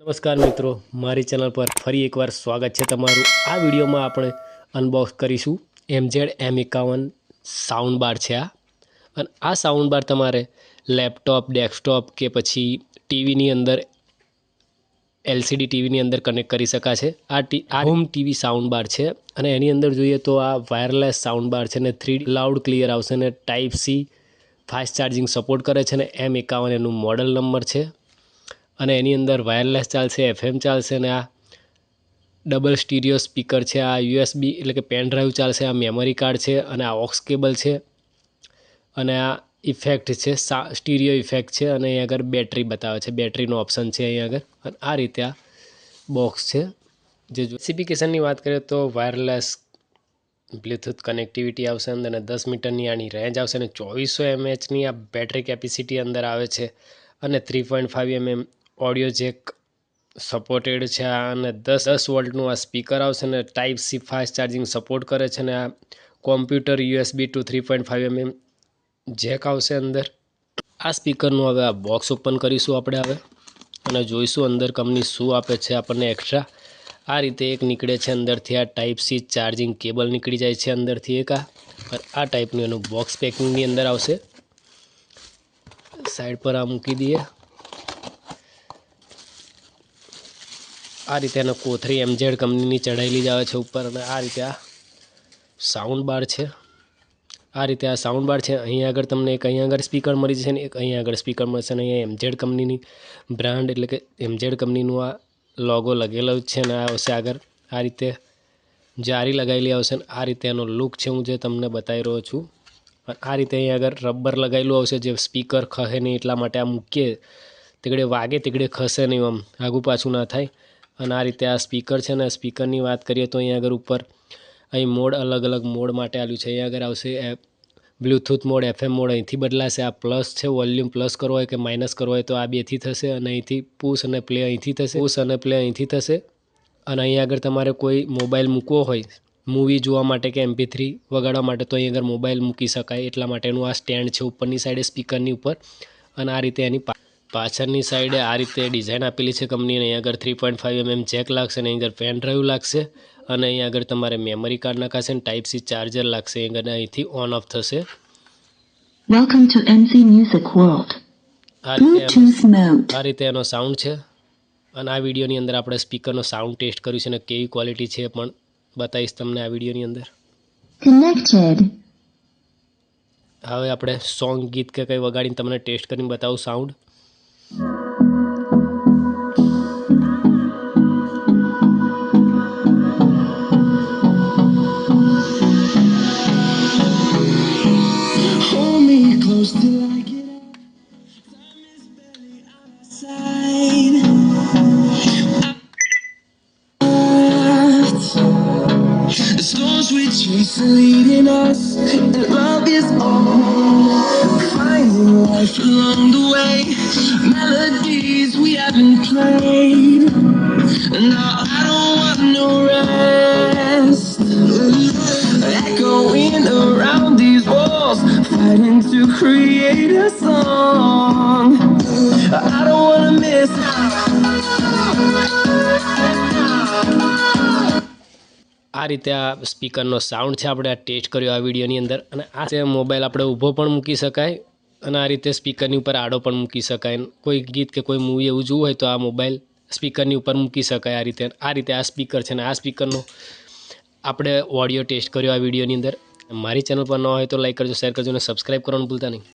નમસ્કાર મિત્રો, મારી ચેનલ પર ફરી એકવાર સ્વાગત છે તમારું. આ વિડીયોમાં આપણે અનબોક્સ કરીશું એમઝેડ એમ એકાવન સાઉન્ડ બાર છે આ. અને આ સાઉન્ડ બાર તમારે લેપટોપ ડેસ્કટોપ કે પછી ટીવીની અંદર એલસીડી ટીવીની અંદર કનેક્ટ કરી શકાશે આ ટી, આ હોમ ટીવી સાઉન્ડ બાર છે. અને એની અંદર જોઈએ તો આ વાયરલેસ સાઉન્ડ બાર છે ને થ્રી લાઉડ ક્લિયર આવશે ને type C fast charging support કરે છે ને એમ એકાવન એનું મોડલ નંબર છે. અને એની અંદર વાયરલેસ ચાલશે એફએમ ચાલશે અને આ ડબલ સ્ટીરિયો સ્પીકર છે, આ યુએસબી એટલે કે પેન ડ્રાઈવ ચાલશે, આ મેમરી કાર્ડ છે અને આ ઓક્સ કેબલ છે. અને આ ઇફેક્ટ છે, સા સ્ટીરિયો ઇફેક્ટ છે અને અહીં આગળ બેટરી બતાવે છે બેટરીનો ઓપ્શન છે અહીં આગળ. અને આ રીતે આ બોક્સ છે. જે સ્પેસિફિકેશનની વાત કરીએ તો વાયરલેસ બ્લૂટૂથ કનેક્ટિવિટી આવશે અંદર અને દસ મીટરની આની રેન્જ આવશે અને ચોવીસો એમએચની આ બેટરી કેપેસિટી અંદર આવે છે. અને three point five MM audio jack supported છે આ અને દસ દસ વોલ્ટનું આ સ્પીકર આવશે અને type C fast charging support કરે છે અને આ computer USB to three point five MM jack આવશે અંદર. આ સ્પીકરનું હવે આ બોક્સ ઓપન કરીશું આપણે હવે. અને જોઈશું અંદર કંપની શું આપે છે આપણને એક્સ્ટ્રા આ રીતે એક નીકળે છે અંદરથી, આ ટાઈપ સી ચાર્જિંગ કેબલ નીકળી જાય છે અંદરથી એક આ. આ ટાઈપનું એનું બોક્સ પેકિંગની અંદર આવશે. સાઈડ પર આ મૂકી દઈએ. આ રીતે એનો કોથરી એમઝેડ કંપનીની ચડાયેલી જ આવે છે ઉપર અને આ રીતે આ સાઉન્ડ બાર છે. આ રીતે આ સાઉન્ડ બાર છે. અહીં આગળ તમને એક અહીં આગળ સ્પીકર મળી જશે ને એક અહીં આગળ સ્પીકર મળશે અને અહીંયા એમઝેડ કંપનીની બ્રાન્ડ એટલે કે એમઝેડ કંપનીનું આ લોગો લગેલો જ છે ને આવશે આગળ. આ રીતે જારી લગાવેલી આવશે ને આ રીતે એનો લુક છે હું જે તમને બતાવી રહ્યો છું. આ રીતે અહીં આગળ રબર લગાવેલું આવશે જે સ્પીકર ખસે નહીં એટલા માટે આ મૂકીએ. તેગડે વાગે તેગડે ખસે નહીં આમ, આગું પાછું ના થાય. અને આ રીતે આ સ્પીકર છે ને સ્પીકરની વાત કરીએ તો અહીં આગળ ઉપર અહીં મોડ અલગ અલગ મોડ માટે આવ્યું છે. અહીં આગળ આવશે બ્લૂટૂથ મોડ એફએમ મોડ અહીંથી બદલાશે. આ પ્લસ છે વોલ્યુમ પ્લસ કરવો હોય કે માઇનસ કરવો હોય તો આ બેથી થશે અને અહીંથી પુશ અને પ્લે અહીંથી થશે. પુશ અને પ્લે અહીંથી થશે. અને અહીં આગળ તમારે કોઈ મોબાઈલ મૂકવો હોય મૂવી જોવા માટે કે એમપી થ્રી વગાડવા માટે, તો અહીં આગળ મોબાઈલ મૂકી શકાય. એટલા માટેનું આ સ્ટેન્ડ છે ઉપરની સાઈડે સ્પીકરની ઉપર. અને આ રીતે એની પાછળની સાઈડે આ રીતે ડિઝાઇન આપેલી છે કંપનીને અહીં આગળ three point five MM jack લાગશે અને અહીં આગળ પેન ડ્રાઈવ લાગશે. અને અહીં આગળ તમારે મેમરી કાર્ડ નાખાશે ને ટાઈપ સી ચાર્જર લાગશે આગળ અહીંથી ઓન ઓફ થશે. Welcome to MC music world આ રીતે એનો- આ રીતે એનો સાઉન્ડ છે. અને આ વિડીયોની અંદર આપણે સ્પીકરનો સાઉન્ડ ટેસ્ટ કર્યું છે અને કેવી ક્વોલિટી છે પણ બતાવીશ તમને આ વિડીયોની અંદર. કનેક્ટેડ હવે આપણે સોંગ ગીત કે કંઈ વગાડીને તમને ટેસ્ટ કરીને બતાવું sound are leading us, and love is all. Finding life along the way, melodies we haven't played. No, I don't want no rest. Echoing around these walls, fighting to create a song. I don't wanna miss. આ રીતે આ સ્પીકરનો sound છે, આપણે આ test કર્યો આ વિડીયોની અંદર. અને આ છે મોબાઈલ આપણે ઊભો પણ મૂકી શકાય અને આ રીતે સ્પીકરની ઉપર આડો પણ મૂકી શકાય. કોઈ ગીત કે કોઈ મૂવી એવું જોવું હોય તો આ મોબાઈલ સ્પીકરની ઉપર મૂકી શકાય આ રીતે. આ રીતે આ સ્પીકર છે ને આ સ્પીકરનો આપણે ઓડિયો ટેસ્ટ કર્યો આ વિડીયોની અંદર. મારી ચેનલ પર ન હોય તો લાઈક કરજો શેર કરજો અને સબસ્ક્રાઈબ કરવાનું ભૂલતા નહીં.